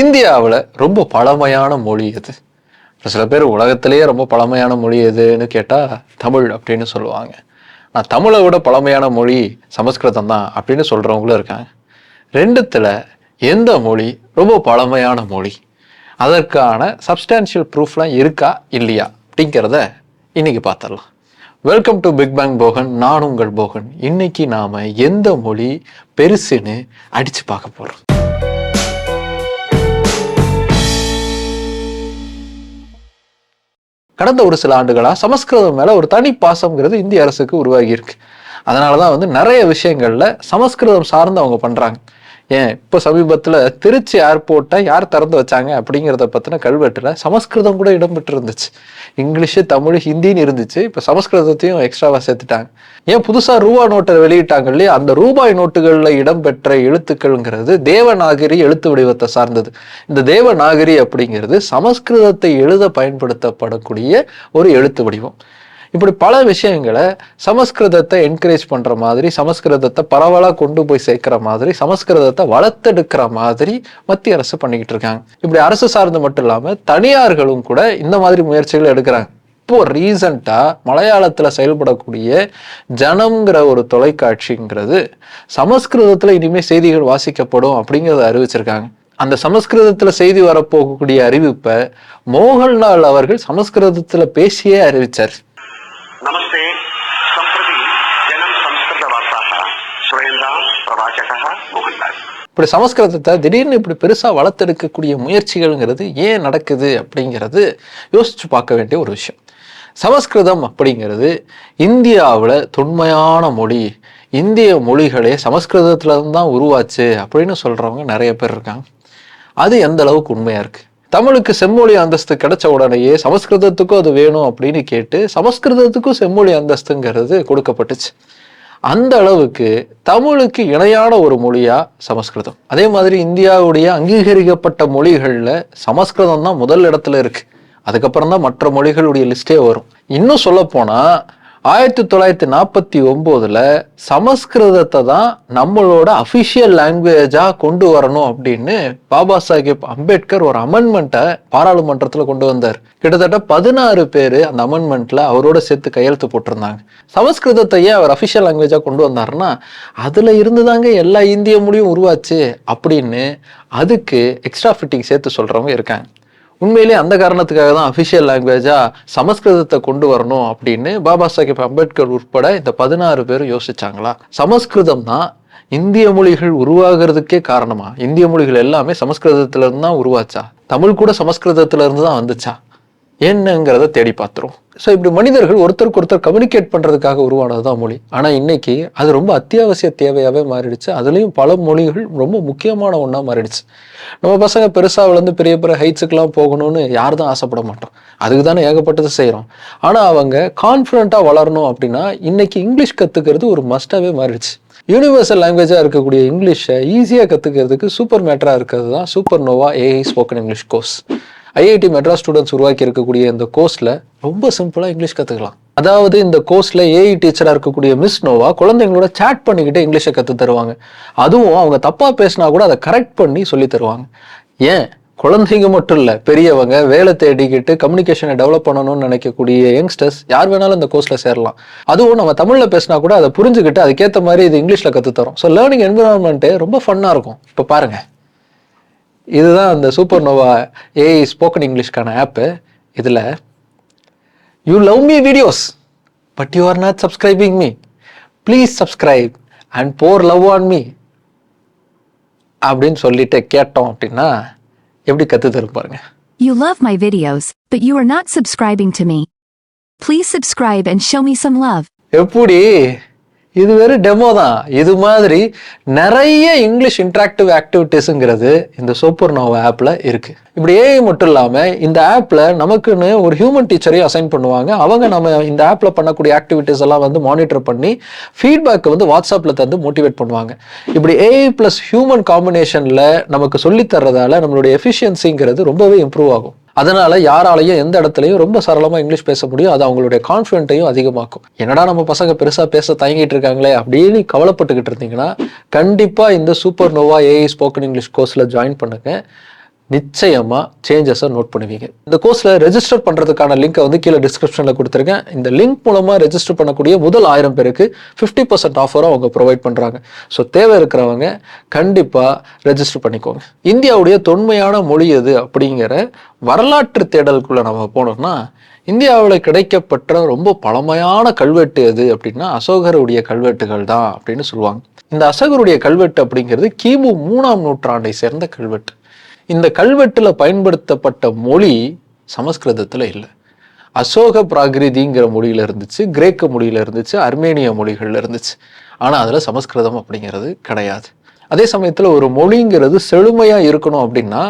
இந்தியாவில் ரொம்ப பழமையான மொழி எது? சில பேர் உலகத்திலேயே ரொம்ப பழமையான மொழி எதுன்னு கேட்டால் தமிழ் அப்படின்னு சொல்லுவாங்க. நான் தமிழை விட பழமையான மொழி சமஸ்கிருதம் தான் அப்படின்னு சொல்கிறவங்களும் இருக்காங்க. ரெண்டுத்தில் எந்த மொழி ரொம்ப பழமையான மொழி? அதற்கான சப்ஸ்டான்ஷியல் ப்ரூஃப்லாம் இருக்கா இல்லையா அப்படிங்கிறத இன்றைக்கி பார்த்துடலாம். Welcome to big bang Bogan நான் உங்கள் போகன். இன்னைக்கு நாம் எந்த மொழி பெருசுன்னு அடித்து பார்க்க போகிறோம் கடந்த ஒரு சில ஆண்டுகளாக சமஸ்கிருதம் மேல ஒரு தனி பாசம்ங்கிறது இந்திய அரசுக்கு உருவாகியிருக்கு அதனால அதனாலதான் வந்து நிறைய விஷயங்கள்ல சமஸ்கிருதம் சார்ந்து அவங்க பண்றாங்க. ஏன்? இப்போ சமீபத்தில் திருச்சி ஏர்போர்ட்டை யார் திறந்து வச்சாங்க அப்படிங்கிறத பற்றின கல்வெட்டில் சமஸ்கிருதம் கூட இடம்பெற்று இருந்துச்சு இங்கிலீஷு தமிழ் ஹிந்தின்னு இருந்துச்சு. இப்போ சமஸ்கிருதத்தையும் எக்ஸ்ட்ராவாக சேர்த்துட்டாங்க. ஏன் புதுசாக ரூபா நோட்டை வெளியிட்டாங்க இல்லையா? அந்த ரூபாய் நோட்டுகளில் இடம்பெற்ற எழுத்துக்கள்ங்கிறது தேவநாகரி எழுத்து வடிவத்தை சார்ந்தது. இந்த தேவநாகரி அப்படிங்கிறது சமஸ்கிருதத்தை எழுத பயன்படுத்தப்படக்கூடிய ஒரு எழுத்து வடிவம். இப்படி பல விஷயங்களை சமஸ்கிருதத்தை என்கரேஜ் பண்ணுற மாதிரி சமஸ்கிருதத்தை பரவலாக கொண்டு போய் சேர்க்குற மாதிரி சமஸ்கிருதத்தை வளர்த்தெடுக்கிற மாதிரி மத்திய அரசு பண்ணிக்கிட்டு இருக்காங்க. இப்படி அரசு சார்ந்து மட்டும் இல்லாமல் தனியார்களும் கூட இந்த மாதிரி முயற்சிகள் எடுக்கிறாங்க. இப்போ ரீசண்டாக மலையாளத்தில் செயல்படக்கூடிய ஜனம்ங்கிற ஒரு தொலைக்காட்சிங்கிறது சமஸ்கிருதத்தில் இனிமேல் செய்திகள் வாசிக்கப்படும் அப்படிங்கிறத அறிவிச்சிருக்காங்க. அந்த சமஸ்கிருதத்தில் செய்தி வரப்போகக்கூடிய அறிவிப்பை மோகன்லால் அவர்கள் சமஸ்கிருதத்தில் பேசியே அறிவிச்சார். இப்படி சமஸ்கிருதத்தை திடீர்னு இப்படி பெருசா வளர்த்தெடுக்கக்கூடிய முயற்சிகள்ங்கிறது ஏன் நடக்குது அப்படிங்கிறது யோசிச்சு பார்க்க வேண்டிய ஒரு விஷயம். சமஸ்கிருதம் அப்படிங்கிறது இந்தியாவில் தொன்மையான மொழி இந்திய மொழிகளே சமஸ்கிருதத்துலேருந்து தான் உருவாச்சு அப்படின்னு சொல்கிறவங்க நிறைய பேர் இருக்காங்க. அது எந்த அளவுக்கு உண்மையாக இருக்குது தமிழுக்கு செம்மொழி அந்தஸ்து கிடைச்ச உடனேயே சமஸ்கிருதத்துக்கும் அது வேணும் அப்படின்னு கேட்டு சமஸ்கிருதத்துக்கும் செம்மொழி அந்தஸ்துங்கிறது கொடுக்கப்பட்டுச்சு. அந்த அளவுக்கு தமிழுக்கு இணையான ஒரு மொழியா சமஸ்கிருதம். அதே மாதிரி இந்தியாவுடைய அங்கீகரிக்கப்பட்ட மொழிகளில் சமஸ்கிருதம் தான் முதல் இடத்துல இருக்கு. அதுக்கப்புறம் தான் மற்ற மொழிகளுடைய லிஸ்டே வரும். இன்னும் சொல்ல போனா ஆயிரத்தி தொள்ளாயிரத்தி நாற்பத்தி ஒம்போதில் சமஸ்கிருதத்தை தான் நம்மளோட அஃபிஷியல் லாங்குவேஜாக கொண்டு வரணும் அப்படின்னு பாபா சாஹேப் அம்பேத்கர் ஒரு அமெண்ட்மெண்ட்டை பாராளுமன்றத்தில் கொண்டு வந்தார். கிட்டத்தட்ட பதினாறு பேர் அந்த அமெண்ட்மெண்ட்டில் அவரோட சேர்த்து கையெழுத்து போட்டிருந்தாங்க. சமஸ்கிருதத்தை ஏன் அவர் அஃபிஷியல் லாங்குவேஜாக கொண்டு வந்தாருன்னா அதில் இருந்து தாங்க எல்லா இந்திய மொழியும் உருவாச்சு அப்படின்னு அதுக்கு எக்ஸ்ட்ரா ஃபிட்டிங் சேர்த்து சொல்கிறவங்க இருக்காங்க. உண்மையிலே அந்த காரணத்துக்காக தான் அஃபிஷியல் லாங்குவேஜாக சமஸ்கிருதத்தை கொண்டு வரணும் அப்படின்னு பாபா சாஹிப் அம்பேத்கர் உட்பட இந்த பதினாறு பேரும் யோசிச்சாங்களா? சமஸ்கிருதம் தான் இந்திய மொழிகள் உருவாகிறதுக்கே காரணமா? இந்திய மொழிகள் எல்லாமே சமஸ்கிருதத்திலிருந்து தான் உருவாச்சா? தமிழ் கூட சமஸ்கிருதத்திலிருந்து தான் வந்துச்சா? என்னங்கிறத தேடி பார்த்துரும். ஸோ இப்படி மனிதர்கள் ஒருத்தருக்கு ஒருத்தர் கம்யூனிகேட் பண்ணுறதுக்காக உருவானது தான் மொழி. ஆனால் இன்னைக்கு அது ரொம்ப அத்தியாவசிய தேவையாகவே மாறிடுச்சு. அதுலேயும் பல மொழிகள் ரொம்ப முக்கியமான ஒன்றா மாறிடுச்சு. நம்ம பசங்க பெருசாக வளர்ந்து பெரிய பெரிய ஹைட்ஸுக்கெலாம் போகணும்னு யார் தான் ஆசைப்பட மாட்டோம். அதுக்கு தானே ஏகப்பட்டது செய்கிறோம் ஆனால் அவங்க கான்ஃபிடண்ட்டாக வளரணும் அப்படின்னா இன்னைக்கு இங்கிலீஷ் கற்றுக்கிறது ஒரு மஸ்டாகவே மாறிடுச்சு. யூனிவர்சல் லாங்குவேஜாக இருக்கக்கூடிய இங்கிலீஷை ஈஸியாக கற்றுக்கிறதுக்கு சூப்பர் மேட்டராக இருக்கிறது தான் super Nova AI spoken English course IIT Madras students உருவாக்கி இருக்கக்கூடிய இந்த கோர்ஸில் ரொம்ப சிம்பிளாக இங்கிலீஷ் கற்றுக்கலாம் அதாவது இந்த கோர்ஸில் ஏஐ டீச்சராக இருக்கக்கூடிய மிஸ் நோவா குழந்தைங்களோட சேட் பண்ணிக்கிட்டு இங்கிலீஷை கற்று தருவாங்க. அதுவும் அவங்க தப்பாக பேசினா கூட அதை கரெக்ட் பண்ணி சொல்லி தருவாங்க. ஏன்? குழந்தைங்க மட்டும் இல்லை பெரியவங்க வேலை தேடிக்கிட்டு கம்யூனிகேஷனை டெவலப் பண்ணணும்னு நினைக்கக்கூடிய யங்ஸ்டர்ஸ் யார் வேணாலும் இந்த கோர்ஸில் சேரலாம். அதுவும் நம்ம தமிழில் பேசினா கூட அதை புரிஞ்சுக்கிட்டு அதுக்கேற்ற மாதிரி இது இங்கிலீஷில் கற்றுத்தரோம் ஸோ லேர்னிங் என்விரான்மெண்ட்டு ரொம்ப ஃபன்னாக இருக்கும். இப்போ பாருங்கள் இதுதான் அந்த சூப்பர் நோவா ஏஐ ஸ்போக்கன் இங்கிலீஷ்க்கான ஆப்பு இதில் you love me videos but you are not subscribing me please subscribe and for love on me அப்படின்னு சொல்லிட்டு கேட்டோம் அப்படின்னா எப்படி கற்று தரும் பாருங்க. You love my videos, but you are not subscribing to me. Please subscribe and show me some love. எப்படி? இது வெறும் டெமோ தான். இது மாதிரி நிறைய இங்கிலீஷ் இன்ட்ராக்டிவ் ஆக்டிவிட்டீஸுங்கிறது இந்த சூப்பர் நோவா ஆப்பில் இருக்கு. இப்படி ஏஐ மட்டும் இல்லாமல் இந்த ஆப்பில் நமக்குன்னு ஒரு ஹியூமன் டீச்சரையும் அசைன் பண்ணுவாங்க. அவங்க நம்ம இந்த ஆப்பில் பண்ணக்கூடிய ஆக்டிவிட்டீஸ் எல்லாம் வந்து மானிட்டர் பண்ணி ஃபீட்பேக் வந்து வாட்ஸ்அப்பில் தந்து மோட்டிவேட் பண்ணுவாங்க. இப்படி ஏஐ ப்ளஸ் ஹியூமன் காம்பினேஷனில் நமக்கு சொல்லித்தர்றதால நம்மளுடைய எஃபிஷியன்சிங்கிறது ரொம்பவே இம்ப்ரூவ் ஆகும். அதனால யாராலையும் எந்த இடத்துலையும் ரொம்ப சரளமா இங்கிலீஷ் பேச முடியும். அது அவங்களுடைய கான்ஃபிடென்ட்டையும் அதிகமாக்கும். என்னடா நம்ம பசங்க பெருசா பேச தயங்கிட்டு இருக்காங்களே அப்படின்னு கவலைப்பட்டுக்கிட்டு இருந்தீங்கன்னா கண்டிப்பா இந்த super Nova AI spoken English கோர்ஸ்ல join பண்ணுங்க. நிச்சயமாக சேஞ்சஸை நோட் பண்ணுவீங்க. இந்த கோர்ஸில் ரெஜிஸ்டர் பண்ணுறதுக்கான லிங்கை வந்து கீழே டிஸ்கிரிப்ஷனில் கொடுத்துருக்கேன். இந்த லிங்க் மூலமாக ரெஜிஸ்டர் பண்ணக்கூடிய முதல் ஆயிரம் பேருக்கு ஃபிஃப்டி பர்சன்ட் ஆஃபரும் அவங்க ப்ரொவைட் பண்ணுறாங்க ஸோ தேவை இருக்கிறவங்க கண்டிப்பாக ரெஜிஸ்டர் பண்ணிக்கோங்க. இந்தியாவுடைய தொன்மையான மொழி எது அப்படிங்கிற வரலாற்று தேடலுக்குள்ளே நம்ம போனோம்னா இந்தியாவில் கிடைக்கப்பட்ட ரொம்ப பழமையான கல்வெட்டு எது அப்படின்னா அசோகருடைய கல்வெட்டுகள் தான் அப்படின்னு சொல்லுவாங்க. இந்த அசோகருடைய கல்வெட்டு அப்படிங்கிறது கிமு மூணாம் நூற்றாண்டை சேர்ந்த கல்வெட்டு. இந்த கல்வெட்டில் பயன்படுத்தப்பட்ட மொழி சமஸ்கிருதத்தில் இல்லை. அசோக பிராகிருதிங்கிற மொழியில் இருந்துச்சு கிரேக்க மொழியில் இருந்துச்சு அர்மேனிய மொழிகளில் இருந்துச்சு. ஆனால் அதில் சமஸ்கிருதம் அப்படிங்கிறது கிடையாது. அதே சமயத்தில் ஒரு மொழிங்கிறது செழுமையாக இருக்கணும் அப்படின்னா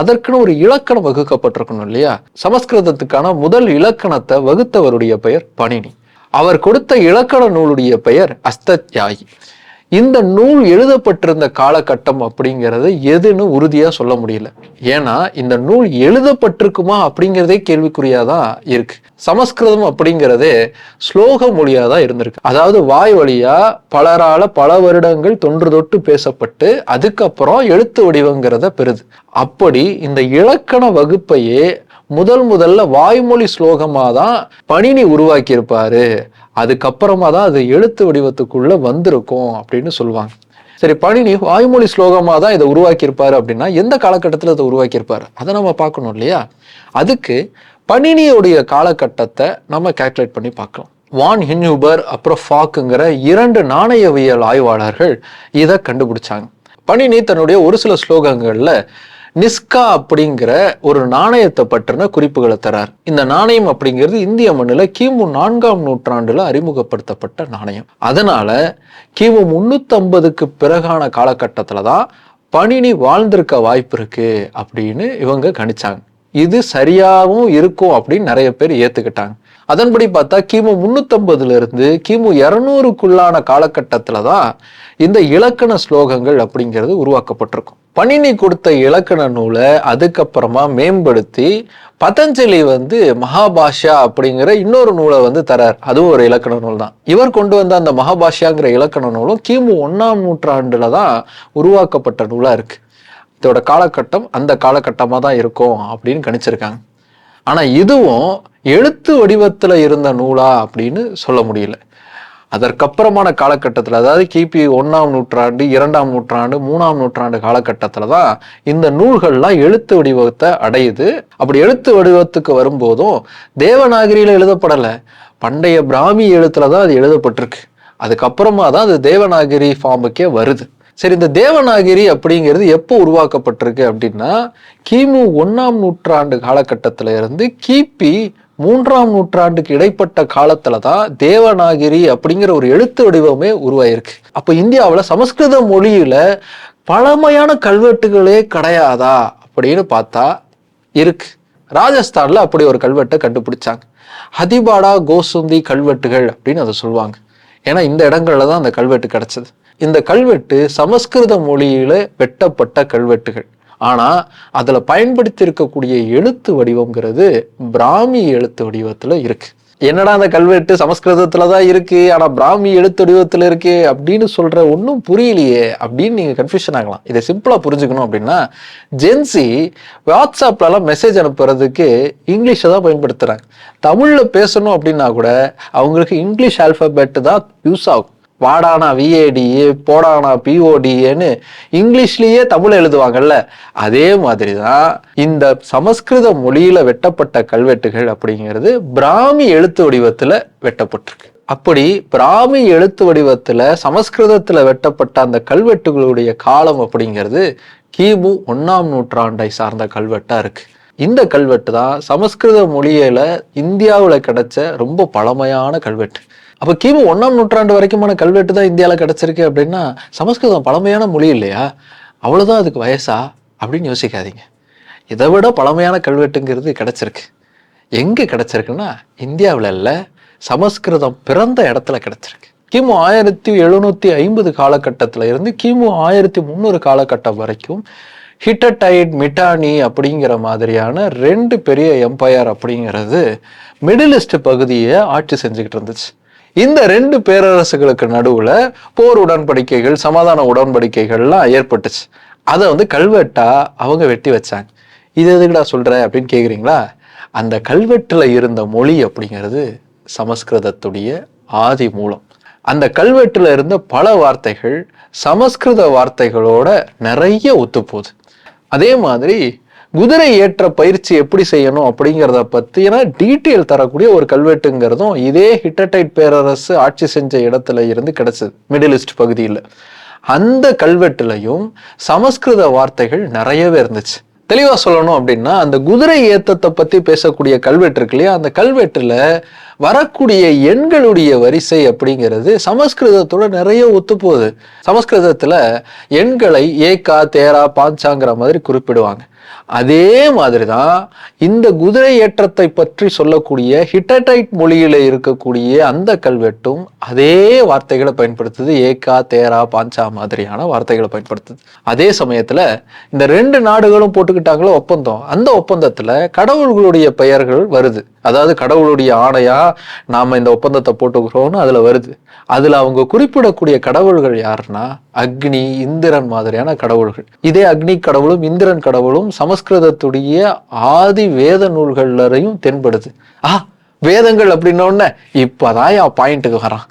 அதற்குன்னு ஒரு இலக்கணம் வகுக்கப்பட்டிருக்கணும் இல்லையா? சமஸ்கிருதத்துக்கான முதல் இலக்கணத்தை வகுத்தவருடைய பெயர் பணினி. அவர் கொடுத்த இலக்கண நூலுடைய பெயர் அஸ்தத்யாயி. இந்த நூல் எழுதப்பட்டிருந்த காலகட்டம் அப்படிங்கிறது எதுன்னு உறுதியாக சொல்ல முடியல. ஏன்னா இந்த நூல் எழுதப்பட்டிருக்குமா அப்படிங்கிறதே கேள்விக்குறியாதான் இருக்கு. சமஸ்கிருதம் அப்படிங்கிறதே ஸ்லோக மொழியாக தான் இருந்திருக்கு. அதாவது வாய் வழியாக பலரால பல வருடங்கள் தொன்று தொட்டு பேசப்பட்டு அதுக்கப்புறம் எழுத்து வடிவங்கிறத பெறுது. அப்படி இந்த இலக்கண வகுப்பையே முதல் முதல்ல வாய்மொழி ஸ்லோகமாக தான் பணினி உருவாக்கியிருப்பாரு. அதுக்கப்புறமா தான் அது எழுத்து வடிவத்துக்குள்ள வந்திருக்கும் அப்படின்னு சொல்லுவாங்க. சரி பணினி வாய்மொழி ஸ்லோகமாக தான் இதை உருவாக்கியிருப்பாரு அப்படின்னா எந்த காலகட்டத்தில் இதை உருவாக்கியிருப்பாரு? அதை நம்ம பார்க்கணும் இல்லையா? அதுக்கு பணினியுடைய காலகட்டத்தை நம்ம கேல்குலேட் பண்ணி பார்க்கலாம். வான் ஹின்யூபர் அப்புறம் ஃபாக்குங்கிற இரண்டு நாணயவியல் ஆய்வாளர்கள் இதை கண்டுபிடிச்சாங்க. பணினி தன்னுடைய ஒரு சில ஸ்லோகங்களில் நிஸ்கா அப்படிங்கிற ஒரு நாணயத்தை பற்றின குறிப்புகளை தரார். இந்த நாணயம் அப்படிங்கிறது இந்திய மண்ணில் கிமு நான்காம் நூற்றாண்டுல அறிமுகப்படுத்தப்பட்ட நாணயம். அதனால கிமு முன்னூத்தம்பதுக்கு பிறகான காலகட்டத்தில் தான் பணினி வாழ்ந்திருக்க வாய்ப்பு இருக்கு அப்படின்னு இவங்க கணிச்சாங்க. இது சரியாகவும் இருக்கும் அப்படின்னு நிறைய பேர் ஏத்துக்கிட்டாங்க. அதன்படி பார்த்தா கிமு முன்னூத்தம்பதுல இருந்து கிமு இரநூறுக்குள்ளான காலகட்டத்தில் தான் இந்த இலக்கண ஸ்லோகங்கள் அப்படிங்கிறது உருவாக்கப்பட்டிருக்கும். பணினி கொடுத்த இலக்கண நூலை அதுக்கப்புறமா மேம்படுத்தி பதஞ்சலி வந்து மகாபாஷா அப்படிங்கிற இன்னொரு நூலை வந்து தரார். அதுவும் ஒரு இலக்கண நூல் தான். இவர் கொண்டு வந்த அந்த மகாபாஷாங்கிற இலக்கண நூலும் கிமு ஒன்றாம் நூற்றாண்டுல தான் உருவாக்கப்பட்ட நூலா இருக்கு. இதோட காலகட்டம் அந்த காலகட்டமாக தான் இருக்கும் அப்படின்னு கணிச்சிருக்காங்க. ஆனால் இதுவும் எழுத்து வடிவத்தில் இருந்த நூலா அப்படின்னு சொல்ல முடியல. அதற்கப்புறமான காலகட்டத்தில் அதாவது கிபி ஒன்றாம் நூற்றாண்டு இரண்டாம் நூற்றாண்டு மூணாம் நூற்றாண்டு காலகட்டத்தில் தான் இந்த நூல்கள்லாம் எழுத்து வடிவத்தை அடையுது. அப்படி எழுத்து வடிவத்துக்கு வரும்போதும் தேவநாகரியில் எழுதப்படலை. பண்டைய பிராமி எழுத்துல தான் அது எழுதப்பட்டிருக்கு. அதுக்கப்புறமா தான் அது தேவநாகரி ஃபார்முக்கே வருது. சரி இந்த தேவநாகரி அப்படிங்கிறது எப்போ உருவாக்கப்பட்டிருக்கு அப்படின்னா கிமு ஒன்றாம் நூற்றாண்டு காலகட்டத்தில் இருந்து கிபி மூன்றாம் நூற்றாண்டுக்கு இடைப்பட்ட காலத்துல தான் தேவநாகரி அப்படிங்கிற ஒரு எழுத்து வடிவமே உருவாயிருக்கு. அப்போ இந்தியாவில் சமஸ்கிருத மொழியில பழமையான கல்வெட்டுகளே கிடையாதா அப்படின்னு பார்த்தா இருக்கு. ராஜஸ்தான்ல அப்படி ஒரு கல்வெட்டை கண்டுபிடிச்சாங்க. ஹதிபாடா கோசுந்தி கல்வெட்டுகள் அப்படின்னு அதை சொல்லுவாங்க. ஏன்னா இந்த இடங்கள்ல தான் அந்த கல்வெட்டு கிடைச்சது. இந்த கல்வெட்டு சமஸ்கிருத மொழியில வெட்டப்பட்ட கல்வெட்டுகள். ஆனா அதுல பயன்படுத்தியிருக்கக்கூடிய எழுத்து வடிவங்கிறது பிராமி எழுத்து வடிவத்துல இருக்கு. என்னடா அந்த கல்வெட்டு சமஸ்கிருதத்துல தான் இருக்கு ஆனா பிராமி எழுத்து வடிவத்துல இருக்கு அப்படின்னு சொல்ற ஒன்றும் புரியலையே அப்படின்னு நீங்க கன்ஃபியூஷன் ஆகலாம். இதை சிம்பிளா புரிஞ்சுக்கணும் அப்படின்னா ஜென்சி வாட்ஸ்அப்ல எல்லாம் மெசேஜ் அனுப்புறதுக்கு இங்கிலீஷை தான் பயன்படுத்துறாங்க. தமிழ்ல பேசணும் அப்படின்னா கூட அவங்களுக்கு இங்கிலீஷ் ஆல்பபெட் தான் யூஸ் ஆகும். வாடானா விஏடி போடானா பிஓடிஏன்னு இங்கிலீஷ்லயே தமிழ் எழுதுவாங்கல்ல அதே மாதிரி தான் இந்த சமஸ்கிருத மொழியில வெட்டப்பட்ட கல்வெட்டுகள் அப்படிங்கிறது பிராமி எழுத்து வடிவத்துல வெட்டப்பட்டிருக்கு. அப்படி பிராமி எழுத்து வடிவத்துல சமஸ்கிருதத்துல வெட்டப்பட்ட அந்த கல்வெட்டுகளுடைய காலம் அப்படிங்கிறது கிமு ஒன்னாம் நூற்றாண்டை சார்ந்த கல்வெட்டா இருக்கு. இந்த கல்வெட்டு தான் சமஸ்கிருத மொழியில இந்தியாவில் கிடைச்ச ரொம்ப பழமையான கல்வெட்டு. அப்போ கிமு ஒன்றாம் நூற்றாண்டு வரைக்குமான கல்வெட்டு தான் இந்தியாவில் கிடச்சிருக்கு அப்படின்னா சமஸ்கிருதம் பழமையான மொழி இல்லையா? அவ்வளோதான் அதுக்கு வயசா? அப்படின்னு யோசிக்காதீங்க. இதை விட பழமையான கல்வெட்டுங்கிறது கிடச்சிருக்கு. எங்கே கிடச்சிருக்குன்னா இந்தியாவில் இல்லை சமஸ்கிருதம் பிறந்த இடத்துல கிடச்சிருக்கு. கிமு ஆயிரத்தி எழுநூற்றி ஐம்பது காலகட்டத்தில் இருந்து கிமு ஆயிரத்தி முந்நூறு காலகட்டம் வரைக்கும் ஹிட்டடைட் மிட்டானி அப்படிங்கிற மாதிரியான ரெண்டு பெரிய எம்பையர் அப்படிங்கிறது மிடில் ஈஸ்ட் பகுதியை ஆட்சி செஞ்சுக்கிட்டு இருந்துச்சு. இந்த ரெண்டு பேரரசுகளுக்கு நடுவுல போர் உடன்படிக்கைகள் சமாதான உடன்படிக்கைகள்லாம் ஏற்பட்டுச்சு. அதை வந்து கல்வெட்டா அவங்க வெட்டி வச்சாங்க. இது எதுக்குடா சொல்ற அப்படின்னு கேக்குறீங்களா? அந்த கல்வெட்டுல இருந்த மொழி அப்படிங்கிறது சமஸ்கிருதத்துடைய ஆதி மூலம். அந்த கல்வெட்டுல இருந்த பல வார்த்தைகள் சமஸ்கிருத வார்த்தைகளோட நிறைய ஒத்துப்போகுது. அதே மாதிரி குதிரை ஏற்ற பயிற்சி எப்படி செய்யணும் அப்படிங்கிறத பற்றினா டீட்டெயில் தரக்கூடிய ஒரு கல்வெட்டுங்கிறதும் இதே ஹிட்டடைட் பேரரசு ஆட்சி செஞ்ச இடத்துல இருந்து கிடைச்சது மிடில் ஈஸ்ட் பகுதியில். அந்த கல்வெட்டுலையும் சமஸ்கிருத வார்த்தைகள் நிறையவே இருந்துச்சு. தெளிவாக சொல்லணும் அப்படின்னா அந்த குதிரை ஏத்தத்தை பற்றி பேசக்கூடிய கல்வெட்டு இருக்கு இல்லையா? அந்த கல்வெட்டில் வரக்கூடிய எண்களுடைய வரிசை அப்படிங்கிறது சமஸ்கிருதத்தோட நிறைய ஒத்துப்போகுது. சமஸ்கிருதத்தில் எண்களை ஏகா தேரா பாஞ்சாங்கிற மாதிரி குறிப்பிடுவாங்க. அதே மாதிரி தான் இந்த குதிரை ஏற்றத்தை பற்றி சொல்லக்கூடிய ஹிட்டடைட் மொழியில் இருக்கக்கூடிய அந்த கல்வெட்டும் அதே வார்த்தைகளை பயன்படுத்துது. ஏகா தேரா பாஞ்சா மாதிரியான வார்த்தைகளை பயன்படுத்துது. அதே சமயத்தில் இந்த ரெண்டு நாடுகளும் போட்டுக்கிட்டாங்களோ ஒப்பந்தம். அந்த ஒப்பந்தத்தில் கடவுள்களுடைய பெயர்கள் வருது. அதாவது கடவுளுடைய ஆணையா நாம இந்த ஒப்பந்தத்தை போட்டுக்கிறோம்னு அதுல வருது. அதுல அவங்க குறிப்பிடக்கூடிய கடவுள்கள் யாருன்னா அக்னி இந்திரன் மாதிரியான கடவுள்கள். இதே அக்னி கடவுளும் இந்திரன் கடவுளும் சமஸ்கிருதத்துடைய ஆதி வேத நூல்கள்லையும் தென்படுது. ஆ வேதங்கள் அப்படின்ன உடனே இப்பதான் என் பாயிண்ட்டுக்கு வரான்.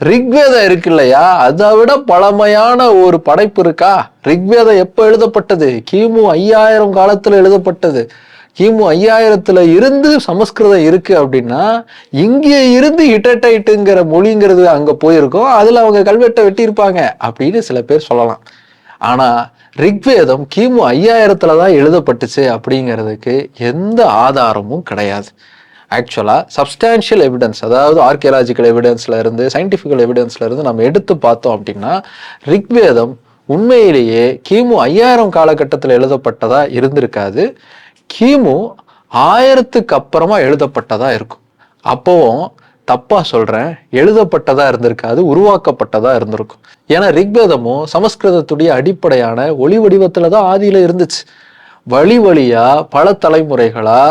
ரிக்வேதம் இருக்கு இல்லையா அதை விட பழமையான ஒரு படைப்பு இருக்கா? ரிக்வேதம் எப்ப எழுதப்பட்டது? கிமு ஐயாயிரம் காலத்துல எழுதப்பட்டது. கிமு ஐயாயிரத்துல இருந்து சமஸ்கிருதம் இருக்கு அப்படின்னா இங்கே இருந்து ஹிட்டடைட்டுங்கிற மொழிங்கிறது அங்க போயிருக்கோம் அதுல அவங்க கல்வெட்டை வெட்டியிருப்பாங்க அப்படின்னு சில பேர் சொல்லலாம். ஆனா ரிக்வேதம் கிமு ஐயாயிரத்துல தான் எழுதப்பட்டுச்சு அப்படிங்கிறதுக்கு எந்த ஆதாரமும் கிடையாது. ஆக்சுவலாக சப்ஸ்டான்ஷியல் எவிடன்ஸ் அதாவது ஆர்கியலாஜிக்கல் எவிடன்ஸ்ல இருந்து சயின்டிஃபிக்கல் எவிடன்ஸ்ல இருந்து நம்ம எடுத்து பார்த்தோம் அப்படின்னா ரிக்வேதம் உண்மையிலேயே கிமு ஐயாயிரம் காலகட்டத்தில் எழுதப்பட்டதா இருந்திருக்காது. கிமு ஆயிரத்துக்கு அப்புறமா எழுதப்பட்டதா இருக்கும். அப்போவும் தப்பா சொல்றேன் எழுதப்பட்டதா இருந்திருக்காது உருவாக்கப்பட்டதா இருந்திருக்கும். ஏன்னா ரிக்வேதமும் சமஸ்கிருதத்துடைய அடிப்படையான ஒளி வடிவத்துல தான் ஆதியில இருந்துச்சு. வழி வழியா பல தலைமுறைகளா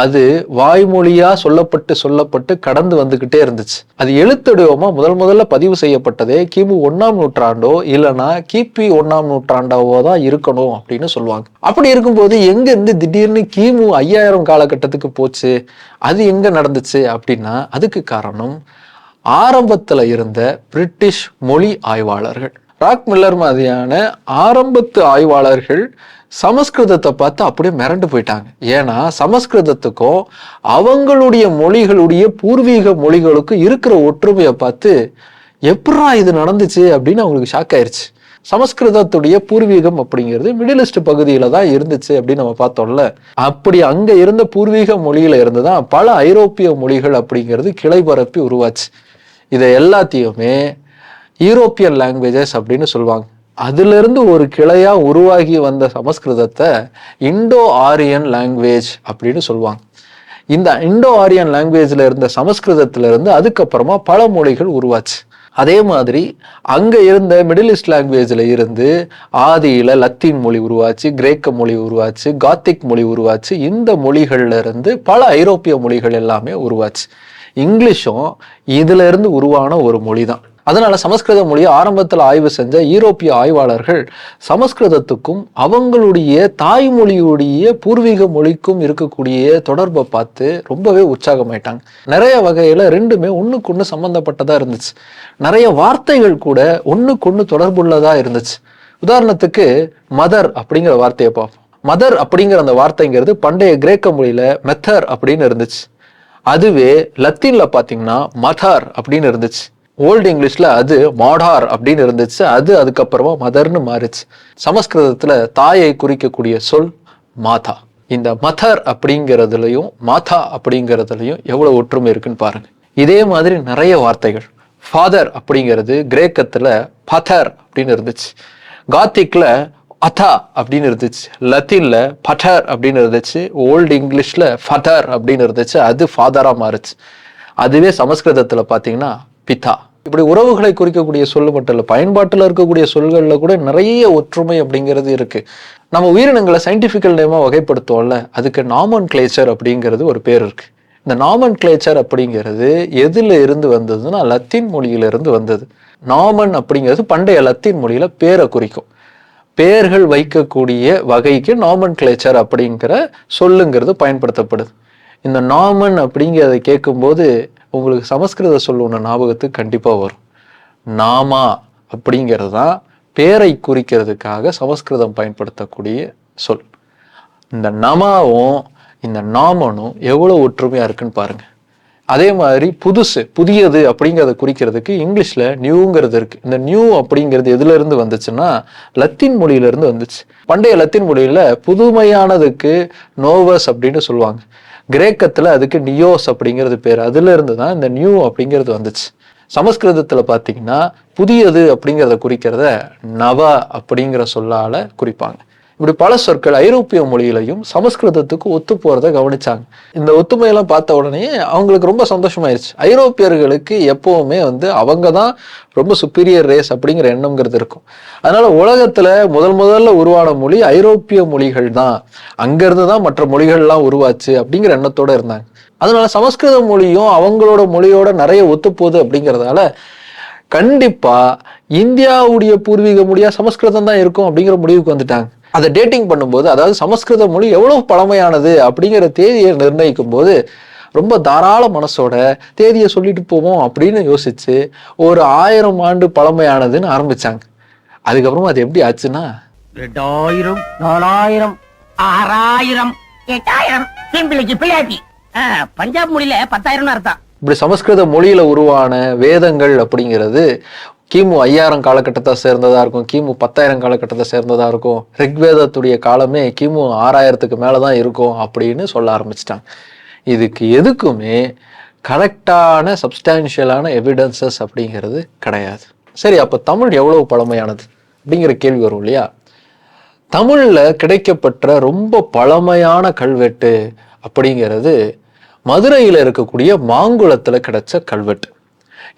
அது வாய்மொழியா சொல்லப்பட்டு சொல்லப்பட்டு கடந்து வந்துகிட்டே இருந்துச்சு. அது எழுத்தடிவமா முதல் முதல்ல பதிவு செய்யப்பட்டதே கிமு ஒன்றாம் நூற்றாண்டோ இல்லைன்னா கிபி ஒன்றாம் நூற்றாண்டாவோ தான் இருக்கணும் அப்படின்னு சொல்லுவாங்க. அப்படி இருக்கும்போது எங்க இருந்து திடீர்னு கிமு ஐயாயிரம் காலகட்டத்துக்கு போச்சு அது எங்க நடந்துச்சு அப்படின்னா அதுக்கு காரணம் ஆரம்பத்துல இருந்த பிரிட்டிஷ் மொழி ஆய்வாளர்கள். ராக் மில்லர் மாதிரியான ஆரம்பத்து ஆய்வாளர்கள் சமஸ்கிருதத்தை பார்த்து அப்படியே மிரண்டு போயிட்டாங்க. ஏன்னா சமஸ்கிருதத்துக்கும் அவங்களுடைய மொழிகளுடைய பூர்வீக மொழிகளுக்கும் இருக்கிற ஒற்றுமையை பார்த்து எப்படா இது நடந்துச்சு? அப்படின்னு அவங்களுக்கு ஷாக் ஆயிடுச்சு சமஸ்கிருதத்துடைய பூர்வீகம் அப்படிங்கிறது மிடில் ஈஸ்ட் பகுதியில தான் இருந்துச்சு அப்படின்னு நம்ம பார்த்தோம்ல. அப்படி அங்க இருந்த பூர்வீக மொழியில இருந்து தான் பல ஐரோப்பிய மொழிகள் அப்படிங்கிறது கிளை பரப்பி உருவாச்சு. இதை எல்லாத்தையுமே யூரோப்பியன் லாங்குவேஜஸ் அப்படின்னு சொல்லுவாங்க. அதிலிருந்து ஒரு கிளையாக உருவாகி வந்த சமஸ்கிருதத்தை இண்டோ ஆரியன் லாங்குவேஜ் அப்படின்னு சொல்லுவாங்க. இந்த இண்டோ ஆரியன் லாங்குவேஜில் இருந்த சமஸ்கிருதத்திலிருந்து அதுக்கப்புறமா பல மொழிகள் உருவாச்சு. அதே மாதிரி அங்கே இருந்த மிடில் ஈஸ்ட் லாங்குவேஜில் இருந்து ஆதியில் லத்தீன் மொழி உருவாச்சு கிரேக்க மொழி உருவாச்சு காத்திக் மொழி உருவாச்சு இந்த மொழிகள்ல இருந்து பல ஐரோப்பிய மொழிகள் எல்லாமே உருவாச்சு. இங்கிலீஷும் இதிலிருந்து உருவான ஒரு மொழி தான் அதனால சமஸ்கிருத மொழியை ஆரம்பத்தில் ஆய்வு செஞ்ச ஈரோப்பிய ஆய்வாளர்கள் சமஸ்கிருதத்துக்கும் அவங்களுடைய தாய்மொழியுடைய பூர்வீக மொழிக்கும் இருக்கக்கூடிய தொடர்பை பார்த்து ரொம்பவே உற்சாகமாயிட்டாங்க. நிறைய வகையில் ரெண்டுமே ஒன்றுக்கு ஒன்று சம்மந்தப்பட்டதாக இருந்துச்சு. நிறைய வார்த்தைகள் கூட ஒன்றுக்கொன்று தொடர்புள்ளதாக இருந்துச்சு. உதாரணத்துக்கு மதர் அப்படிங்கிற வார்த்தையை பார்ப்போம். மதர் அப்படிங்கிற அந்த வார்த்தைங்கிறது பண்டைய கிரேக்க மொழியில மெத்தர் அப்படின்னு இருந்துச்சு. அதுவே லத்தீன்ல பாத்தீங்கன்னா மதார் அப்படின்னு இருந்துச்சு. ஓல்டு இங்கிலீஷில் அது மாடார் அப்படின்னு இருந்துச்சு. அது அதுக்கப்புறமா மதர்னு மாறுச்சு. சமஸ்கிருதத்தில் தாயை குறிக்கக்கூடிய சொல் மாதா. இந்த மதர் அப்படிங்கிறதுலையும் மாதா அப்படிங்கிறதுலையும் எவ்வளோ ஒற்றுமை இருக்குன்னு பாருங்கள் இதே மாதிரி நிறைய வார்த்தைகள். ஃபாதர் அப்படிங்கிறது கிரேக்கத்தில் பதர் அப்படின்னு இருந்துச்சு. கார்த்திக்கில் அதா அப்படின்னு இருந்துச்சு. லத்தீனில் பட்டர் அப்படின்னு இருந்துச்சு. ஓல்டு இங்கிலீஷில் ஃபதர் அப்படின்னு இருந்துச்சு. அது ஃபாதராக மாறுச்சு. அதுவே சமஸ்கிருதத்தில் பார்த்தீங்கன்னா பிதா. இப்படி உறவுகளை குறிக்கக்கூடிய சொல்லு மட்டும் இல்லை பயன்பாட்டில் இருக்கக்கூடிய சொல்களில் கூட நிறைய ஒற்றுமை அப்படிங்கிறது இருக்குது நம்ம உயிரினங்களை சயின்டிஃபிக்கல் நேமாக வகைப்படுத்துவோம்ல அதுக்கு நாமன் கிளேச்சர் அப்படிங்கிறது ஒரு பேர் இருக்குது இந்த நாமன் கிளேச்சர் அப்படிங்கிறது எதில் இருந்து வந்ததுன்னா லத்தீன் மொழியிலிருந்து வந்தது. நாமன் அப்படிங்கிறது பண்டைய லத்தீன் மொழியில் பேரை குறிக்கும். பேர்கள் வைக்கக்கூடிய வகைக்கு நாமன் கிளேச்சர் அப்படிங்கிற சொல்லுங்கிறது பயன்படுத்தப்படுது. இந்த நாமன் அப்படிங்கிறத கேட்கும்போது உங்களுக்கு சமஸ்கிருத சொல் ஒன்று ஞாபகத்துக்கு கண்டிப்பாக வரும். நாமா அப்படிங்கிறது தான் பேரை குறிக்கிறதுக்காக சமஸ்கிருதம் பயன்படுத்தக்கூடிய சொல். இந்த நமாவும் இந்த நாமனும் எவ்வளோ ஒற்றுமையாக இருக்குன்னு பாருங்க. அதே மாதிரி புதுசு புதியது அப்படிங்கிறத குறிக்கிறதுக்கு இங்கிலீஷில் நியூங்கிறது இருக்குது இந்த நியூ அப்படிங்கிறது எதுலேருந்து வந்துச்சுன்னா லத்தீன் மொழியிலேருந்து வந்துச்சு. பண்டைய லத்தீன் மொழியில் புதுமையானதுக்கு நோவஸ் அப்படின்னு சொல்லுவாங்க. கிரேக்கத்தில் அதுக்கு நியோஸ் அப்படிங்கிறது பேர். அதுல இருந்து தான் இந்த நியூ அப்படிங்கிறது வந்துச்சு. சமஸ்கிருதத்தில் பார்த்தீங்கன்னா புதியது அப்படிங்கிறத குறிக்கிறத நவ அப்படிங்கிற சொல்லால குறிப்பாங்க. இப்படி பல சொற்கள் ஐரோப்பிய மொழியிலையும் சமஸ்கிருதத்துக்கு ஒத்து போகிறத கவனிச்சாங்க. இந்த ஒத்துமையெல்லாம் பார்த்த உடனே அவங்களுக்கு ரொம்ப சந்தோஷமாயிருச்சு. ஐரோப்பியர்களுக்கு எப்போவுமே வந்து அவங்க தான் ரொம்ப சுப்பீரியர் ரேஸ் அப்படிங்கிற எண்ணம்ங்கிறது இருக்கும். அதனால உலகத்துல முதல் முதல்ல உருவான மொழி ஐரோப்பிய மொழிகள் தான் அங்கிருந்து தான் மற்ற மொழிகள்லாம் உருவாச்சு அப்படிங்கிற எண்ணத்தோட இருந்தாங்க. அதனால சமஸ்கிருத மொழியும் அவங்களோட மொழியோட நிறைய ஒத்துப்போகுது அப்படிங்கிறதால கண்டிப்பா இந்தியாவுடைய பூர்வீக மொழியா சமஸ்கிருதம் தான் இருக்கும் அப்படிங்கிற முடிவுக்கு வந்துட்டாங்க. அதை டேட்டிங் பண்ணும்போது அதாவது சமஸ்கிருத மொழி எவ்வளவு பழமையானது அப்படிங்கிற தேதியை நிர்ணயிக்கும் போது ரொம்ப தாராள மனசோட தேதியை சொல்லிட்டு போவோம் அப்படின்னு யோசிச்சு ஒரு ஆயிரம் ஆண்டு பழமையானதுன்னு ஆரம்பிச்சாங்க. அதுக்கப்புறமா அது எப்படி ஆச்சுன்னா ரெண்டாயிரம் நாலாயிரம் ஆறாயிரம் எட்டாயிரம் பிள்ளைக்கு பிள்ளையாட்டி. பஞ்சாப் மொழியில பத்தாயிரம்னு அர்த்தம். இப்படி சமஸ்கிருத மொழியில உருவான வேதங்கள் அப்படிங்கிறது கிமு ஐயாயிரம் காலகட்டத்தை சேர்ந்ததா இருக்கும் கிமு பத்தாயிரம் காலகட்டத்தை சேர்ந்ததா இருக்கும். ரிக்வேதத்துடைய காலமே கிமு ஆறாயிரத்துக்கு மேலதான் இருக்கும் அப்படின்னு சொல்ல ஆரம்பிச்சிட்டாங்க. இதுக்கு எதுக்குமே கரெக்டான சப்ஸ்டான்ஷியலான எவிடன்சஸ் அப்படிங்கிறது கிடையாது. சரி அப்போ தமிழ் எவ்வளவு பழமையானது அப்படிங்கிற கேள்வி வரும் இல்லையா? தமிழில் கிடைக்கப்பட்ட ரொம்ப பழமையான கல்வெட்டு அப்படிங்கிறது மதுரையில் இருக்கக்கூடிய மாங்குளத்தில் கிடைச்ச கல்வெட்டு.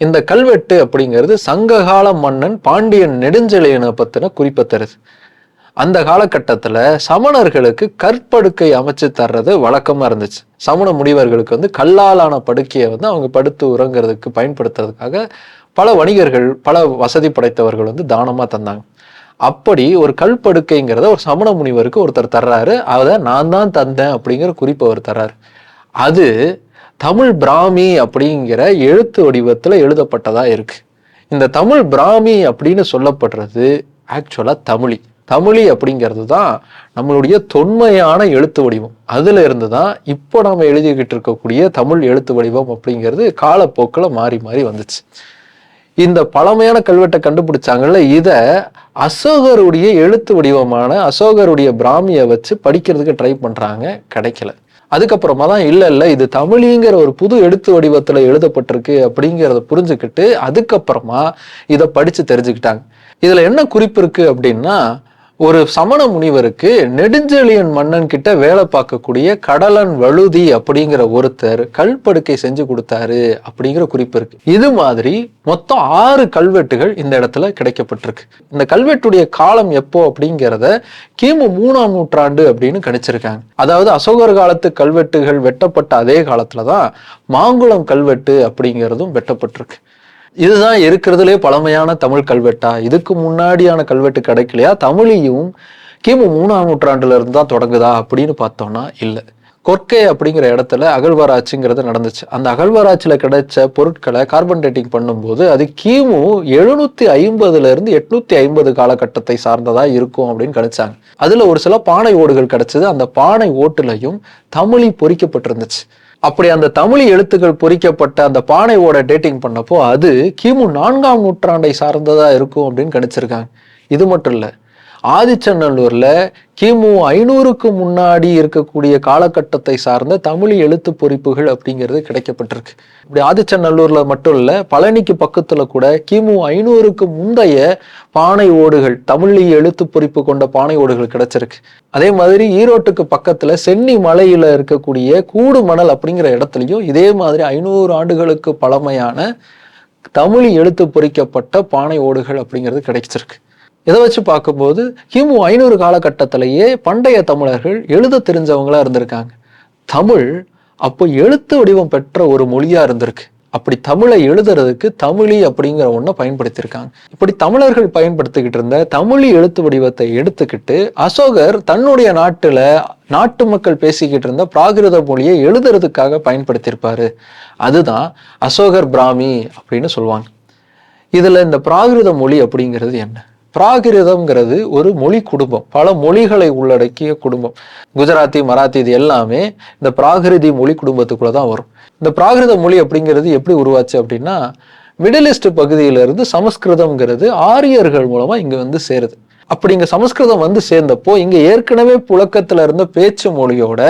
இந்த கல்வெட்டு அப்படிங்கிறது சங்ககால மன்னன் பாண்டியன் நெடுஞ்செழியனை பத்தின குறிப்பை தருது. அந்த காலகட்டத்தில் சமணர்களுக்கு கற்படுக்கை அமைச்சு தர்றது வழக்கமாக இருந்துச்சு. சமண முனிவர்களுக்கு வந்து கல்லாலான படுக்கையை வந்து அவங்க படுத்து உறங்கிறதுக்கு பயன்படுத்துறதுக்காக பல வணிகர்கள் பல வசதி படைத்தவர்கள் வந்து தானமாக தந்தாங்க. அப்படி ஒரு கல்படுக்கைங்கிறத ஒரு சமண முனிவருக்கு ஒருத்தர் தர்றாரு. அதை நான் தான் தந்தேன் அப்படிங்கிற குறிப்பை அவர் தர்றாரு. அது தமிழ் பிராமி அப்படிங்கிற எழுத்து வடிவத்தில் எழுதப்பட்டதா இருக்கு. இந்த தமிழ் பிராமி அப்படின்னு சொல்லப்படுறது ஆக்சுவலாக தமிழி. தமிழி அப்படிங்கிறது தான் நம்மளுடைய தொன்மையான எழுத்து வடிவம். அதுல இருந்து தான் இப்போ நம்ம எழுதிக்கிட்டு இருக்கக்கூடிய தமிழ் எழுத்து வடிவம் அப்படிங்கிறது காலப்போக்கில் மாறி மாறி வந்துச்சு. இந்த பழமையான கல்வெட்டை கண்டுபிடிச்சாங்கல்ல இதை அசோகருடைய எழுத்து வடிவமான அசோகருடைய பிராமியை வச்சு படிக்கிறதுக்கு ட்ரை பண்ணுறாங்க கிடைக்கல. அதுக்கப்புறமா தான் இல்லை இல்லை இது தமிழிங்கிற ஒரு புது எழுத்து வடிவத்தில் எழுதப்பட்டிருக்கு அப்படிங்கிறத புரிஞ்சுக்கிட்டு அதுக்கப்புறமா இதை படித்து தெரிஞ்சுக்கிட்டாங்க. இதில் என்ன குறிப்பு இருக்குது அப்படின்னா ஒரு சமண முனிவருக்கு நெடுஞ்செழியன் மன்னன் கிட்ட வேலை பார்க்கக்கூடிய கடலன் வழுதி அப்படிங்கிற ஒருத்தர் கல்படுக்கை செஞ்சு கொடுத்தாரு அப்படிங்கிற குறிப்பு இருக்கு. இது மாதிரி மொத்தம் ஆறு கல்வெட்டுகள் இந்த இடத்துல கிடைக்கப்பட்டிருக்கு. இந்த கல்வெட்டுடைய காலம் எப்போ அப்படிங்கிறத கிமு மூணாம் நூற்றாண்டு அப்படின்னு கணிச்சிருக்காங்க. அதாவது அசோகர் காலத்து கல்வெட்டுகள் வெட்டப்பட்ட அதே காலத்துல தான் மாங்குளம் கல்வெட்டு அப்படிங்கிறதும் வெட்டப்பட்டிருக்கு. இதுதான் இருக்கிறதுலே பழமையான தமிழ் கல்வெட்டா? இதுக்கு முன்னாடியான கல்வெட்டு கிடைக்கலையா? தமிழையும் கிமு மூணாம் நூற்றாண்டுல இருந்து தான் தொடங்குதா அப்படின்னு பார்த்தோம்னா இல்லை. கொர்க்கை அப்படிங்கிற இடத்துல அகழ்வாராய்ச்சிங்கிறது நடந்துச்சு. அந்த அகழ்வாராய்ச்சியில் கிடைச்ச பொருட்களை கார்பன் டேட்டிங் பண்ணும்போது அது கிமு எழுநூத்தி ஐம்பதுல இருந்து எட்நூத்தி ஐம்பது காலகட்டத்தை சார்ந்ததா இருக்கும் அப்படின்னு கிடைச்சாங்க அதுல ஒரு சில பானை ஓடுகள் கிடைச்சது. அந்த பானை ஓட்டுலையும் தமிழி பொறிக்கப்பட்டிருந்துச்சு. அப்படி அந்த தமிழ் எழுத்துக்கள் பொறிக்கப்பட்ட அந்த பானையோட டேட்டிங் பண்ணப்போ அது கிமு நான்காம் நூற்றாண்டை சார்ந்ததா இருக்கும் அப்படின்னு கணிச்சிருக்காங்க. இது மட்டும் இல்லை ஆதிச்சநல்லூரில் கிமு ஐநூறுக்கு முன்னாடி இருக்கக்கூடிய காலகட்டத்தை சார்ந்த தமிழ் எழுத்து பொறிப்புகள் அப்படிங்கிறது கிடைக்கப்பட்டிருக்கு. இப்படி ஆதிச்சநல்லூரில் மட்டும் இல்லை பழனிக்கு பக்கத்தில் கூட கிமு ஐநூறுக்கு முந்தைய பானை ஓடுகள் தமிழ் எழுத்து பொறிப்பு கொண்ட பானை ஓடுகள் கிடைச்சிருக்கு. அதே மாதிரி ஈரோட்டுக்கு பக்கத்தில் சென்னி மலையில் இருக்கக்கூடிய கூடு மணல் அப்படிங்கிற இடத்துலையும் இதே மாதிரி ஐநூறு ஆண்டுகளுக்கு பழமையான தமிழ் எழுத்து பொறிக்கப்பட்ட பானை ஓடுகள் அப்படிங்கிறது கிடைச்சிருக்கு. இதை வச்சு பார்க்கும்போது கிமு ஐநூறு காலகட்டத்திலேயே பண்டைய தமிழர்கள் எழுத தெரிஞ்சவங்களா இருந்திருக்காங்க. தமிழ் அப்போ எழுத்து வடிவம் பெற்ற ஒரு மொழியா இருந்திருக்கு. அப்படி தமிழை எழுதுறதுக்கு தமிழி அப்படிங்கிற ஒன்றை பயன்படுத்தியிருக்காங்க. இப்படி தமிழர்கள் பயன்படுத்திக்கிட்டு இருந்த தமிழி எழுத்து வடிவத்தை எடுத்துக்கிட்டு அசோகர் தன்னுடைய நாட்டில் நாட்டு மக்கள் பேசிக்கிட்டு இருந்த பிராகிருத மொழியை எழுதுறதுக்காக பயன்படுத்தியிருப்பாரு. அதுதான் அசோகர் பிராமி அப்படின்னு சொல்லுவாங்க. இதில் இந்த பிராகிருத மொழி அப்படிங்கிறது என்ன? பிராகிருதம்ங்கிறது ஒரு மொழி குடும்பம். பல மொழிகளை உள்ளடக்கிய குடும்பம். குஜராத்தி மராத்தி இது எல்லாமே இந்த பிராகிருதி மொழி குடும்பத்துக்குள்ள தான் வரும். இந்த பிராகிருத மொழி அப்படிங்கிறது எப்படி உருவாச்சு அப்படின்னா மிடில் ஈஸ்ட் பகுதியிலிருந்து சமஸ்கிருதம்ங்கிறது ஆரியர்கள் மூலமா இங்க வந்து சேருது. அப்படி இங்க சமஸ்கிருதம் வந்து சேர்ந்தப்போ இங்க ஏற்கனவே புழக்கத்துல இருந்த பேச்சு மொழியோட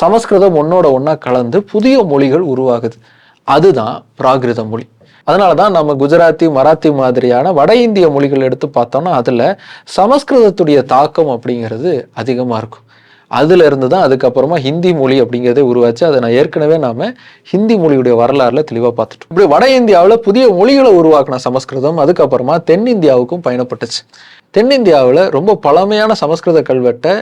சமஸ்கிருதம் ஒன்னோட ஒன்றா கலந்து புதிய மொழிகள் உருவாகுது. அதுதான் பிராகிருத மொழி. அதனால தான் நம்ம குஜராத்தி மராத்தி மாதிரியான வட இந்திய மொழிகள் எடுத்து பார்த்தோம்னா அதில் சமஸ்கிருதத்துடைய தாக்கம் அப்படிங்கிறது அதிகமாக இருக்கும். அதுல இருந்து தான் அதுக்கப்புறமா ஹிந்தி மொழி அப்படிங்கிறதே உருவாச்சு. அதை நான் ஏற்கனவே நாம ஹிந்தி மொழியுடைய வரலாறுல தெளிவா பார்த்துட்டோம். இப்படி வட இந்தியாவில் புதிய மொழிகளை உருவாக்கின சமஸ்கிருதம் அதுக்கப்புறமா தென்னிந்தியாவுக்கும் பயணப்பட்டுச்சு. தென்னிந்தியாவில் ரொம்ப பழமையான சமஸ்கிருத கல்வெட்டை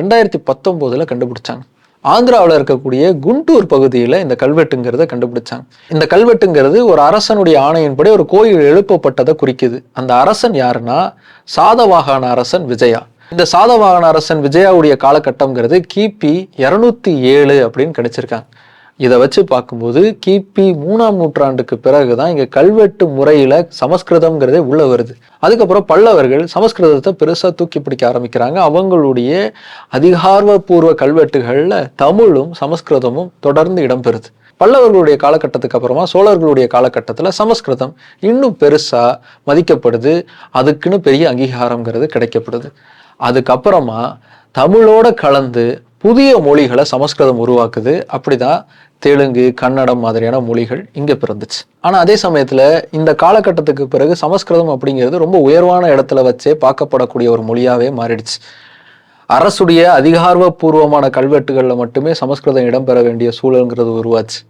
ரெண்டாயிரத்தி பத்தொம்போதில் கண்டுபிடிச்சாங்க. ஆந்திராவில் இருக்கக்கூடிய குண்டூர் பகுதியில் இந்த கல்வெட்டுங்கிறத கண்டுபிடிச்சாங்க. இந்த கல்வெட்டுங்கிறது ஒரு அரசனுடைய ஆணையின்படி ஒரு கோயில் எழுப்பப்பட்டதை குறிக்குது. அந்த அரசன் யாருன்னா சாதவாகன அரசன் விஜயா. இந்த சாதவாகன அரசன் விஜயாவுடைய காலகட்டம்ங்கிறது கிபி இரநூத்தி ஏழு அப்படின்னு கிடைச்சிருக்காங்க. இதை வச்சு பார்க்கும்போது கிபி மூணாம் நூற்றாண்டுக்கு பிறகுதான் இங்க கல்வெட்டு முறையில சமஸ்கிருதம்ங்கிறதே உள்ள வருது. அதுக்கப்புறம் பல்லவர்கள் சமஸ்கிருதத்தை பெருசா தூக்கி பிடிக்க ஆரம்பிக்கிறாங்க. அவங்களுடைய அதிகாரபூர்வ கல்வெட்டுகள்ல தமிழும் சமஸ்கிருதமும் தொடர்ந்து இடம்பெறுது. பல்லவர்களுடைய காலகட்டத்துக்கு அப்புறமா சோழர்களுடைய காலகட்டத்தில் சமஸ்கிருதம் இன்னும் பெருசாக மதிக்கப்படுது. அதுக்குன்னு பெரிய அங்கீகாரம்ங்கிறது கிடைக்கப்படுது. அதுக்கப்புறமா தமிழோட கலந்து புதிய மொழிகளை சமஸ்கிருதம் உருவாக்குது. அப்படிதான் தெலுங்கு கன்னடம் மாதிரியான மொழிகள் இங்கே பிறந்துச்சு. ஆனால் அதே சமயத்தில் இந்த காலகட்டத்துக்கு பிறகு சமஸ்கிருதம் அப்படிங்கிறது ரொம்ப உயர்வான இடத்துல வச்சே பார்க்கப்படக்கூடிய ஒரு மொழியாகவே மாறிடுச்சு. அரசுடைய அதிகாரபூர்வமான கல்வெட்டுகளில் மட்டுமே சமஸ்கிருதம் இடம்பெற வேண்டிய சூழல்ங்கிறது உருவாச்சு.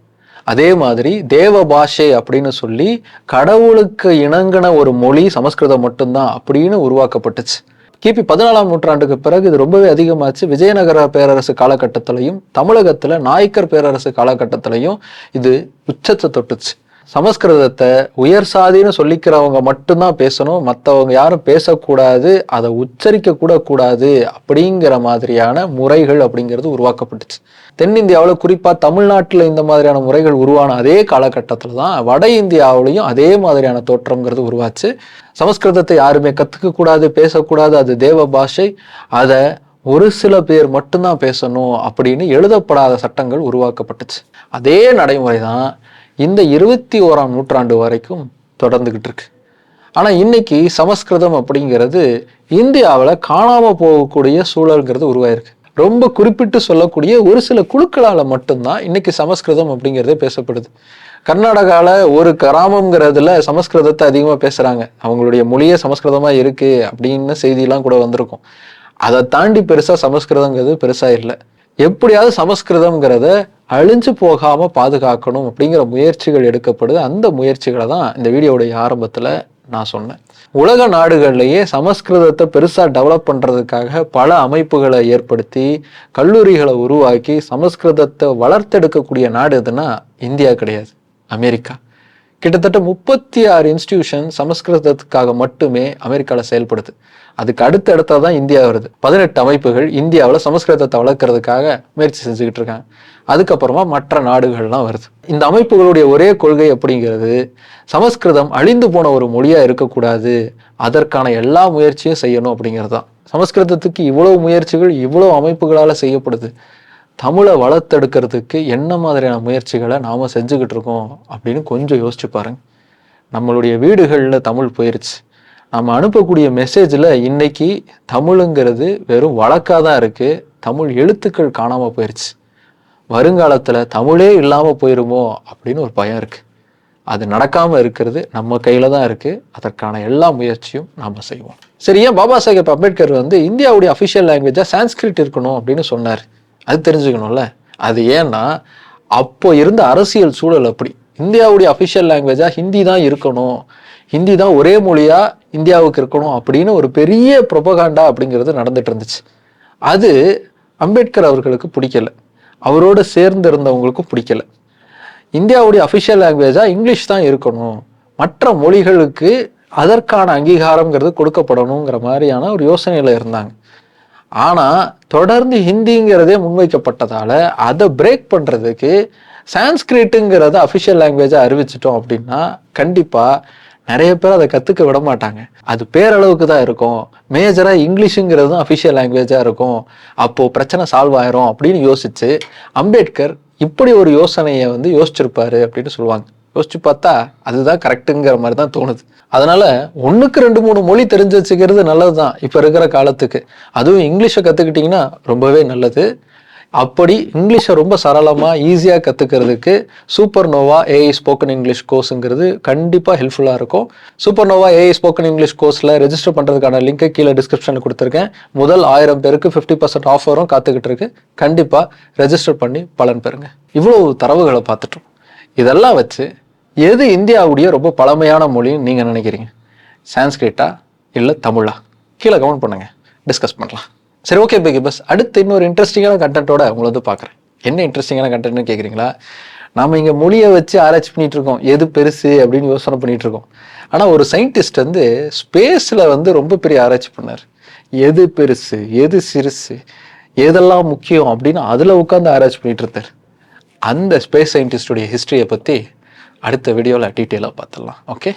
அதே மாதிரி தேவ பாஷை அப்படின்னு சொல்லி கடவுளுக்கு இணங்கின ஒரு மொழி சமஸ்கிருதம் மட்டும்தான் அப்படின்னு உருவாக்கப்பட்டுச்சு. கிபி பதினாலாம் நூற்றாண்டுக்கு பிறகு இது ரொம்பவே அதிகமாச்சு. விஜயநகர பேரரசு காலகட்டத்திலையும் தமிழகத்துல நாயக்கர் பேரரசு காலகட்டத்திலையும் இது உச்சத்தை தொட்டுச்சு. சமஸ்கிருதத்தை உயர் சாதின்னு சொல்லிக்கிறவங்க மட்டும்தான் பேசணும் மற்றவங்க யாரும் பேசக்கூடாது அதை உச்சரிக்க கூட கூடாது அப்படிங்கிற மாதிரியான முறைகள் அப்படிங்கிறது உருவாக்கப்பட்டுச்சு. தென்னிந்தியாவில் குறிப்பாக தமிழ்நாட்டில் இந்த மாதிரியான முறைகள் உருவான அதே காலகட்டத்தில் தான் வட இந்தியாவிலையும் அதே மாதிரியான தோற்றம்ங்கிறது உருவாச்சு. சமஸ்கிருதத்தை யாருமே கற்றுக்க கூடாது பேசக்கூடாது அது தேவ பாஷை. அதை ஒரு சில பேர் மட்டும்தான் பேசணும் அப்படின்னு எழுதப்படாத சட்டங்கள் உருவாக்கப்பட்டுச்சு. அதே நடைமுறை தான் இந்த இருபத்தி ஓராம் நூற்றாண்டு வரைக்கும் தொடர்ந்துக்கிட்டு இருக்கு. ஆனால் இன்னைக்கு சமஸ்கிருதம் அப்படிங்கிறது இந்தியாவில் காணாமல் போகக்கூடிய சூழல்ங்கிறது உருவாயிருக்கு. ரொம்ப குறிப்பிட்டு சொல்லக்கூடிய ஒரு சில குழுக்களால் மட்டும்தான் இன்னைக்கு சமஸ்கிருதம் அப்படிங்கிறதே பேசப்படுது. கர்நாடகாவில் ஒரு கிராமங்கிறதுல சமஸ்கிருதத்தை அதிகமாக பேசுகிறாங்க அவங்களுடைய மொழியே சமஸ்கிருதமாக இருக்குது அப்படின்னு செய்தியெல்லாம் கூட வந்திருக்கும். அதை தாண்டி பெருசாக சமஸ்கிருதங்கிறது பெருசாக இல்லை. எப்படியாவது சமஸ்கிருதம்ங்கிறத அழிஞ்சு போகாம பாதுகாக்கணும் அப்படிங்கிற முயற்சிகள் எடுக்கப்படுது. அந்த முயற்சிகளை தான் இந்த வீடியோடைய ஆரம்பத்துல நான் சொன்னேன். உலக நாடுகள்லேயே சமஸ்கிருதத்தை பெருசா டெவலப் பண்றதுக்காக பல அமைப்புகளை ஏற்படுத்தி கல்லூரிகளை உருவாக்கி சமஸ்கிருதத்தை வளர்த்தெடுக்கக்கூடிய நாடு எதுனா இந்தியா கிடையாது. அமெரிக்கா. கிட்டத்தட்ட முப்பத்தி ஆறு இன்ஸ்டியூஷன் சமஸ்கிருதத்துக்காக மட்டுமே அமெரிக்காவில் செயல்படுது. அதுக்கு அடுத்த இடத்துல தான் இந்தியா வருது. பதினெட்டு அமைப்புகள் இந்தியாவில் சமஸ்கிருதத்தை வளர்க்கறதுக்காக முயற்சி செஞ்சுக்கிட்டு இருக்காங்க. அதுக்கப்புறமா மற்ற நாடுகள்லாம் வருது. இந்த அமைப்புகளுடைய ஒரே கொள்கை அப்படிங்கிறது சமஸ்கிருதம் அழிந்து போன ஒரு மொழியாக இருக்கக்கூடாது. அதற்கான எல்லா முயற்சியும் செய்யணும் அப்படிங்கிறது தான். சமஸ்கிருதத்துக்கு இவ்வளவு முயற்சிகள் இவ்வளவு அமைப்புகளால் செய்யப்படுது. தமிழை வளர்த்தெடுக்கிறதுக்கு என்ன மாதிரியான முயற்சிகளை நாம் செஞ்சுக்கிட்டு இருக்கோம் அப்படின்னு கொஞ்சம் யோசிச்சு பாருங்க. நம்மளுடைய வீடுகளில் தமிழ் போயிருச்சு. நம்ம அனுப்பக்கூடிய மெசேஜில் இன்னைக்கு தமிழுங்கிறது வெறும் வழக்காக தான் இருக்குது தமிழ் எழுத்துக்கள் காணாமல் போயிடுச்சு வருங்காலத்தில் தமிழே இல்லாமல் போயிருமோ அப்படின்னு ஒரு பயம் இருக்குது அது நடக்காமல் இருக்கிறது நம்ம கையில் தான் இருக்குது அதற்கான எல்லா முயற்சியும் நாம் செய்வோம். சரி ஏன் பாபா சாஹேப் அம்பேத்கர் வந்து இந்தியாவுடைய அஃபிஷியல் லாங்குவேஜாக சான்ஸ்கிரிட் இருக்கணும் அப்படின்னு சொன்னார். அது தெரிஞ்சுக்கணும்ல. அது ஏன்னா அப்போ இருந்த அரசியல் சூழல் அப்படி. இந்தியாவுடைய அஃபிஷியல் லாங்குவேஜாக ஹிந்தி தான் இருக்கணும். ஹிந்தி தான் ஒரே மொழியாக இந்தியாவுக்கு இருக்கணும் அப்படின்னு ஒரு பெரிய ப்ரொபகாண்டா அப்படிங்கிறது நடந்துட்டு இருந்துச்சு. அது அம்பேத்கர் அவர்களுக்கு பிடிக்கல. அவரோட சேர்ந்து இருந்தவங்களுக்கும் பிடிக்கல. இந்தியாவுடைய அஃபிஷியல் லாங்குவேஜாக இங்கிலீஷ் தான் இருக்கணும். மற்ற மொழிகளுக்கு அதற்கான அங்கீகாரங்கிறது கொடுக்கப்படணுங்கிற மாதிரியான ஒரு யோசனையில் இருந்தாங்க. ஆனால் தொடர்ந்து ஹிந்திங்கிறதே முன்வைக்கப்பட்டதால் அதை பிரேக் பண்ணுறதுக்கு சான்ஸ்கிரிட்டுங்கிறத அஃபிஷியல் லாங்குவேஜாக அறிவிச்சிட்டோம் அப்படின்னா கண்டிப்பாக நிறைய பேர் அதை கற்றுக்க விட மாட்டாங்க. அது பேரளவுக்கு தான் இருக்கும். மேஜராக இங்கிலீஷுங்கிறது தான் அஃபிஷியல் லாங்குவேஜாக இருக்கும். அப்போது பிரச்சனை சால்வ் ஆயிரும் அப்படின்னு யோசிச்சு அம்பேத்கர் இப்படி ஒரு யோசனையை வந்து யோசிச்சிருப்பாரு அப்படின்னு சொல்லுவாங்க. யோசிச்சு பார்த்தா அதுதான் கரெக்டுங்கிற மாதிரி தான் தோணுது. அதனால ஒன்றுக்கு ரெண்டு மூணு மொழி தெரிஞ்சு வச்சுக்கிறது நல்லது தான் இப்போ இருக்கிற காலத்துக்கு. அதுவும் இங்கிலீஷை கற்றுக்கிட்டிங்கன்னா ரொம்பவே நல்லது. அப்படி இங்கிலீஷை ரொம்ப சரளமாக ஈஸியாக கற்றுக்கிறதுக்கு super Nova AI spoken English கோர்ஸுங்கிறது கண்டிப்பாக ஹெல்ப்ஃபுல்லாக இருக்கும். Super Nova AI spoken English கோர்ஸில் ரெஜிஸ்டர் பண்ணுறதுக்கான லிங்கை கீழே டிஸ்கிரிப்ஷனில் கொடுத்துருக்கேன். முதல் ஆயிரம் பேருக்கு ஃபிஃப்டி பர்சன்ட் ஆஃபரும் காத்துக்கிட்டு இருக்கு. கண்டிப்பாக ரெஜிஸ்டர் பண்ணி பலன் பெறுங்க. இவ்வளோ தரவுகளை பார்த்துட்டோம். இதெல்லாம் வச்சு எது இந்தியாவுடைய ரொம்ப பழமையான மொழின்னு நீங்கள் நினைக்கிறீங்க? சான்ஸ்கிரிட்டா இல்லை தமிழா? கீழே கமெண்ட் பண்ணுங்கள் டிஸ்கஸ் பண்ணலாம். சரி ஓகே பிகி பஸ் அடுத்து இன்னொரு இன்ட்ரெஸ்டிங்கான கண்டென்ட்டோட உங்களை வந்து பார்க்குறேன். என்ன இன்ட்ரெஸ்டிங்கான கண்டென்ட்னு கேட்குறீங்களா நம்ம இங்கே மொழியை வச்சு ஆராய்ச்சி பண்ணிட்டு இருக்கோம். எது பெருசு அப்படின்னு யோசனை பண்ணிட்டு இருக்கோம். ஆனால் ஒரு சயின்டிஸ்ட் வந்து ஸ்பேஸில் வந்து ரொம்ப பெரிய ஆராய்ச்சி பண்ணார். எது பெருசு எது சிறுசு எதெல்லாம் முக்கியம் அப்படின்னு அதில் உட்காந்து ஆராய்ச்சி பண்ணிட்டு இருந்தார். அந்த ஸ்பேஸ் சயின்டிஸ்டுடைய ஹிஸ்ட்ரியை பற்றி அடுத்த வீடியோவில் டீட்டெயிலாக பார்த்துடலாம். ஓகே